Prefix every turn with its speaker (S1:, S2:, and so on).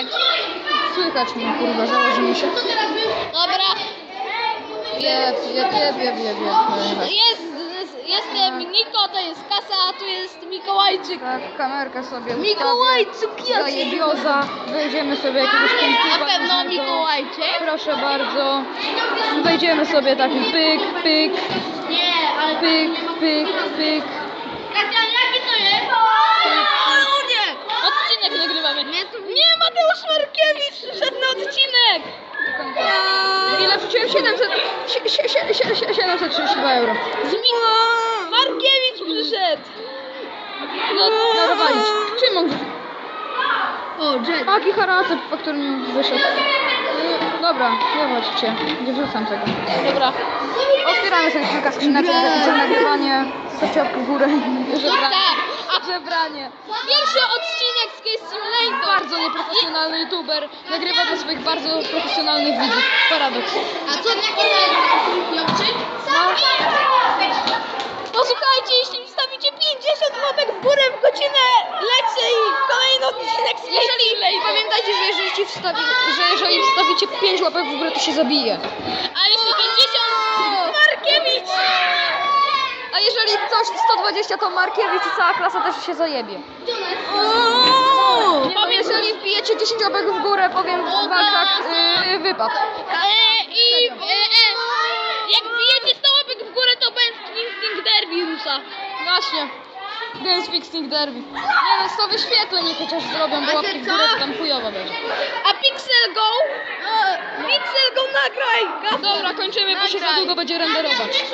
S1: słychać.
S2: Słychać mnie, kurwa, założymy się.
S1: Dobra.
S2: Jeb, jeb, jeb, jeb, jeb, jeb.
S1: Jest, jestem Niko, to jest Kasa, a tu jest Mikołajczyk.
S2: Tak, kamerkę sobie
S1: Mikołajczyk,
S2: ustawię. Zajebioza. Wejdziemy sobie jakiegoś punktu.
S1: Na pewno Mikołajczyk.
S2: Proszę bardzo. Wejdziemy sobie taki pyk, pyk,
S1: Nie, ale
S2: pyk, pyk, pyk.
S1: Kasia, jaki to jest? O nie! Odcinek nagrywamy. Nie, Mateusz Markiewicz przyszedł na odcinek!
S2: Ile wrzuciłem? 700, sie- sie- sie- sie- sie- 732 euro.
S1: Z Mik Markiewicz przyszedł!
S2: No, no walić. Czym on
S1: O, Jet.
S2: Taki haracet, po którym wyszedł. Dobra, nie chodźcie. Nie wrzucam tego.
S1: Dobra.
S2: Otwieramy sobie kilka skrzyneczek, za nagrywanie. Zostawcie łapkę w górę. Żebranie.
S1: Tak.
S2: Żebranie.
S1: Pierwszy odcinek z Case Simulator.
S2: Bardzo nieprofesjonalny youtuber. Nagrywa dla swoich bardzo profesjonalnych widzów. Paradoks.
S1: A co jaki to jest Jowczyk? No słuchajcie, jeśli wstawicie 50 łapek w górę w godzinę, lecę i kolejny odcinek z
S2: Jeżeli, pamiętajcie, że jeżeli, ci wstawi, że jeżeli wstawicie 5 łapek w górę, to się zabije.
S1: A jeśli 50 Markiewicz!
S2: A jeżeli coś 120, to Markiewicz i cała klasa też się zajebie. Wbijecie 10 łapek w górę, powiem w walkach yy, wypad.
S1: E, I e, e, jak bijecie 100 łapek w górę, to będzie Instinct Derby rusza.
S2: Właśnie. Games Fixing Derby. Nie no, 100 wyświetleń chociaż zrobią, bo łapki w górę to tam chujowo będzie.
S1: A Pixel Go? Pixel Go nagraj!
S2: Dobra, kończymy, bo się za długo będzie renderować.